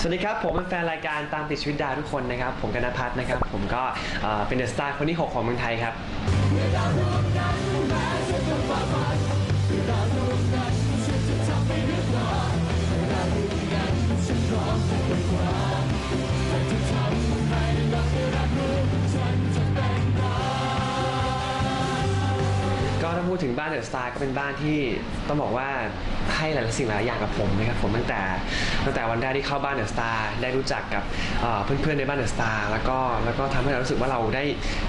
สวัสดีครับ ผมเป็นแฟนรายการตามติดชีวิตดาทุกคนนะครับ ผมกนพัฒน์นะครับ ผมก็เอ่อเป็นเดอะสตาร์คนที่ 6 ของเมืองไทยครับ ก็ถ้าพูดถึงบ้านเดอะสตาร์ก็เป็นบ้านที่ต้องบอกว่าให้หลายๆสิ่งหลายอย่างกับผมนะครับผมตั้งแต่ตั้งแต่วันแรกที่เข้าบ้านเดอะสตาร์ได้รู้จักกับเอ่อเพื่อนๆในบ้านเดอะสตาร์แล้วก็แล้วก็ทำให้เรารู้สึกว่าเราได้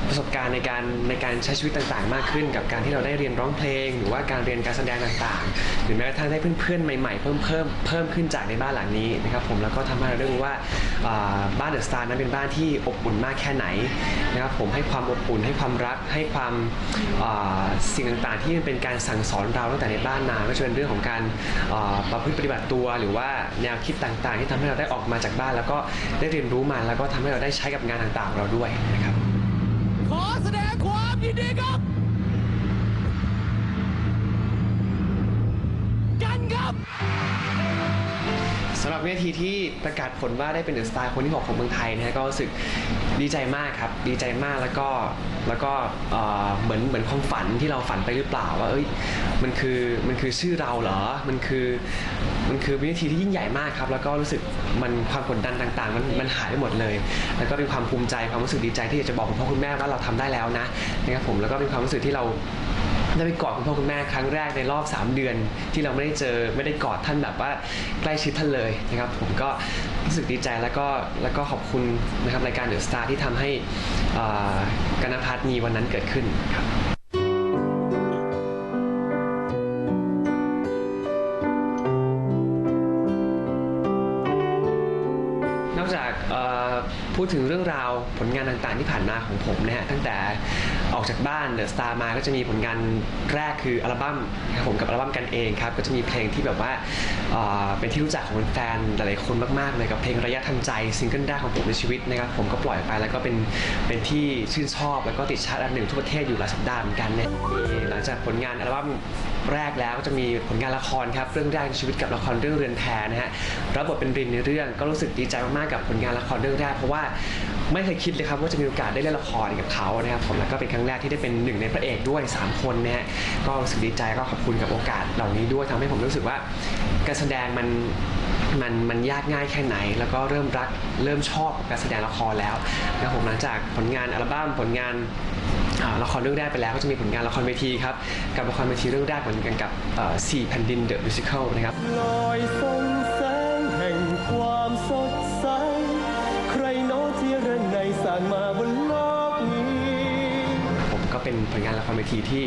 ประสบการณ์ในการในการใช้ชีวิตต่างๆ มากขึ้น กับการที่เราได้เรียนร้องเพลง หรือว่าการเรียนการแสดงต่างๆ หรือแม้กระทั่งได้เพื่อนๆใหม่ๆเพิ่มเพิ่มเพิ่มขึ้นจากในบ้านหลังนี้นะครับผมแล้วก็ทำให้เราได้รู้ว่าเอ่อบ้านเดอะสตาร์นั้นเป็นบ้านที่อบอุ่นมากแค่ไหนนะครับผมให้ความอบอุ่นให้ความรักให้ความเอ่อสิ่งต่างๆ ที่มันเป็นการสั่งสอนเราตั้งแต่ในบ้านนาก็จะเป็นเรื่องของการประพฤติปฏิบัติตัว หรือว่าแนวคิดต่างๆ ที่ทำให้เราได้ออกมาจากบ้าน แล้วก็ได้เรียนรู้มันแล้วก็ทำให้เราได้ใช้กับงานต่างๆเราด้วยนะครับขอแสดงความยินดีครับ สำหรับวินาทีที่ประกาศผลว่าได้เป็นเดอะสตาร์คนที่6ของเมืองไทยนะฮะก็รู้สึกดีใจมากครับ ดีใจมากแล้วก็แล้วก็เอ่อเหมือนเหมือนความฝันที่เราฝันไปหรือเปล่าว่าเอ้ยมันคือมันคือชื่อเราเหรอมันคือมันคือวินาทีที่ยิ่งใหญ่มากครับ แล้วก็รู้สึกมันความกดดันต่างๆ มันมันหายไปหมดเลย แล้วก็เป็นความภูมิใจความรู้สึกดีใจที่อยากจะบอกคุณพ่อคุณแม่ว่าเราทำได้แล้วนะนะครับผมแล้วก็เป็นความรู้สึกที่เรา ได้ไปกอดคุณพ่อคุณแม่ครั้งแรกในรอบ 3 เดือน ที่เราไม่ได้เจอไม่ได้กอดท่านแบบว่าใกล้ชิดท่านเลยนะครับผมก็รู้สึกดีใจแล้วก็แล้วก็ขอบคุณนะครับรายการเดอะสตาร์ที่ทำให้อ่ากนพัฒน์มีวันนั้นเกิดขึ้นครับ พูดถึงเรื่องราวผลงานต่างๆที่ผ่านมาของผมนะฮะตั้งแต่ออกจากบ้านเดอะสตาร์มาก็จะมีผลงานแรกคืออัลบั้มครับผมกับอัลบั้มกันเองครับก็จะมีเพลงที่แบบว่าเอ่อเป็นที่รู้จักของแฟนๆหลายๆคนมากๆเลยกับเพลงระยะทำใจซิงเกิลแรกของผมในชีวิตนะครับผมก็ปล่อยไปแล้วก็เป็นเป็นที่ชื่นชอบแล้วก็ติดชาร์ตอันหนึ่งทั่วประเทศอยู่หลายสัปดาห์เหมือนกันเนี่ยหลังจากผลงานอัลบั้มแรกแล้วก็จะมีผลงานละครครับเรื่องแรกในชีวิตกับละครเรื่องเรือนแพนะฮะรับบทเป็นรินในเรื่องก็รู้สึกดีใจมากๆกับผลงานละครเรื่องแรกเพราะว่าไม่เคยคิดเลยครับว่าจะมีโอกาสได้เล่นละครกับเขานะครับผมแล้วก็เป็นครั้งแรกที่ได้เป็นหนึ่งในพระเอกด้วย 3 คนนะฮะก็รู้สึกดีใจก็ขอบคุณกับโอกาสเหล่านี้ด้วยทำให้ผมรู้สึกว่า การแสดงมันมันมันยากง่ายแค่ไหน แล้วก็เริ่มรักเริ่มชอบการแสดงละครแล้วนะผมหลังจากผลงานอัลบั้มผลงานละครเรื่องแรกไปแล้วก็จะมีผลงานละครเวทีครับ กับละครเวทีเรื่องแรกเหมือนกันกับสี่แผ่นดินเดอะมิวสิควลนะครับ รเวทีที่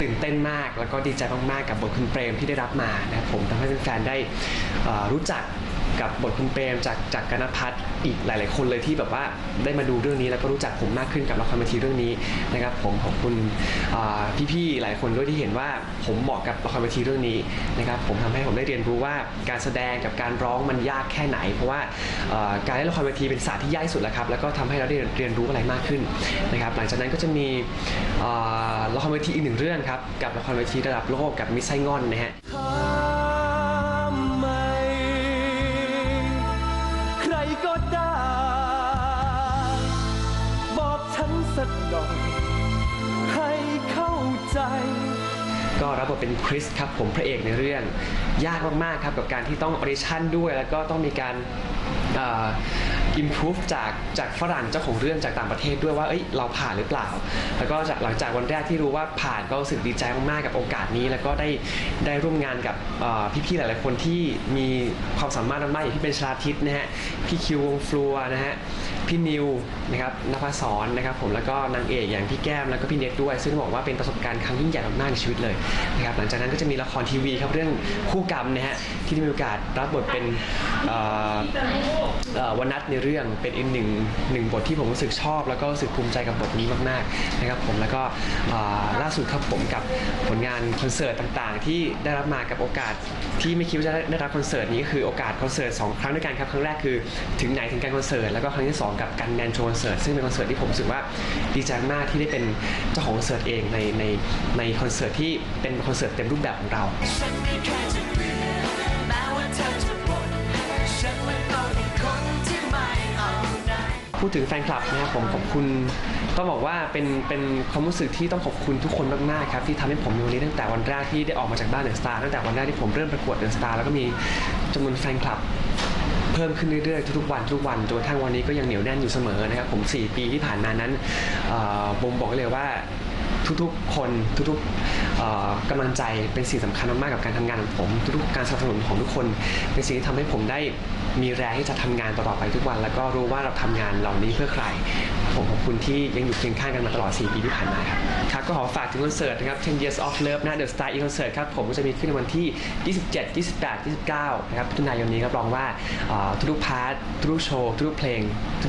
ตื่นเต้นมาก แล้วก็ดีใจมากๆกับบทคุณเปรมที่ได้รับมานะครับผมทำให้แฟนๆได้รู้จัก กับบทคุณเปรมจากจากกนพัฒน์อีกหลาย ๆ คนเลยที่แบบว่าได้มาดูเรื่องนี้แล้วก็รู้จักผมมากขึ้นกับละครเวทีเรื่องนี้นะครับ ผมขอบคุณอ่อพี่ๆหลายคนด้วยที่เห็นว่าผมเหมาะกับละครเวทีเรื่องนี้นะครับผมทำให้ผมได้เรียนรู้ว่าการแสดงกับการร้องมันยากแค่ไหน เพราะว่าเอ่อการเล่นละครเวทีเป็นศาสตร์ที่ยากที่สุดแล้วครับแล้วก็ทำให้เราได้เรียนรู้อะไรมากขึ้นนะครับหลังจากนั้นก็จะมีอ่อละครเวทีอีกหนึ่งเรื่องครับกับละครเวทีระดับโลกกับมิสไซงอนนะฮะ ก็รับบทเป็นคริสครับผมพระเอกในเรื่อง ยากมากๆครับกับการที่ต้องออดิชั่นด้วย แล้วก็ต้องมีการอิม พูฟจากจากฝรั่งเจ้าของเรื่องจากต่างประเทศด้วยว่าเอ้ยเราผ่านหรือเปล่า แล้วก็จากหลังจากวันแรกที่รู้ว่าผ่านก็รู้สึกดีใจมากๆกับโอกาสนี้ แล้วก็ได้ได้ร่วมงานกับพี่ๆหลายๆคนที่มีความสามารถมากๆอย่างที่เป็นชลาทิศนะฮะพี่คิววงฟลัวนะฮะพี่นิวนะครับนภศรนะครับผมแล้วก็นางเอกอย่างพี่แก้มแล้วก็พี่เน็ตด้วย ซึ่งบอกว่าเป็นประสบการณ์ครั้งยิ่งใหญ่มากๆในชีวิตเลยนะครับหลังจากนั้นก็จะมีละครทีวีครับเรื่องคู่กรรมนะฮะที่ได้มีโอกาสรับบทเป็นเอ่อเอ่อวันนัทในเรื่องเป็นอีกหนึ่งหนึ่งบทที่ผมรู้สึกชอบ แล้วก็รู้สึกภูมิใจกับบทนี้มากๆนะครับผมแล้วก็ล่าสุดครับผมกับผลงานคอนเสิร์ตต่างๆ ที่ได้รับมากับโอกาสที่ไม่คิดว่าจะได้รับคอนเสิร์ตนี้ก็คือโอกาสคอนเสิร์ตสองครั้งด้วยกันครับครั้งแรกคือถึงไหนถึงการคอนเสิร์ตแล้วก็ครั้งที่สองกับกันแมนโชว์คอนเสิร์ตซึ่งเป็นคอนเสิร์ตที่ผมรู้สึกว่าดีใจมากที่ได้เป็นเจ้าของคอนเสิร์ตเองในในในคอนเสิร์ตที่เป็นคอนเสิร์ตเต็มรูปแบบของเรา พูดถึงแฟนคลับนะครับผมขอบคุณต้องบอกว่าเป็นเป็นความรู้สึกที่ต้องขอบคุณทุกคนมากๆครับที่ทำให้ผมมีวันนี้ตั้งแต่วันแรกที่ได้ออกมาจากบ้านเดอะสตาร์ตั้งแต่วันแรกที่ผมเริ่มประกวดเดอะสตาร์แล้วก็มีจำนวนแฟนคลับเพิ่มขึ้นเรื่อยๆทุกๆวันทุกวันจนกระทั่งวันนี้ก็ยังเหนียวแน่นอยู่เสมอนะครับผม 4 ปีที่ผ่านมานั้นเอ่อผมบอกเลยว่าทุกๆคนทุกๆเอ่อกำลังใจเป็นสิ่งสำคัญมากๆกับการทำงานของผม ทุกๆการสนับสนุนของทุกคน เป็นสิ่งที่ทำให้ผมได้ มีแรงที่จะทำงานต่อไปทุกวัน แล้วก็รู้ว่าเราทำงานเหล่านี้เพื่อใคร ผมขอบคุณที่ยังอยู่เคียงข้างกันมาตลอด 4 ปีที่ผ่านมาครับครับก็ขอฝากถึงคอนเสิร์ตนะครับ 10 Years of Love น้า The Star E Concert ครับผมก็จะมีขึ้นในวันที่ 27 28 29 นะครับมิถุนายนนี้รับรองว่าเอ่อทุกพาร์ททุกโชว์ทุกเพลง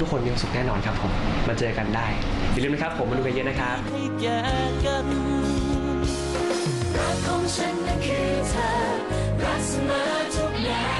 ทุกคนมีความสุขแน่นอนครับผมมาเจอกันได้อย่าลืมนะครับผมมาดูกันเยอะนะครับรักของฉันนั้นคือเธอรักเสมอทุกอย่าง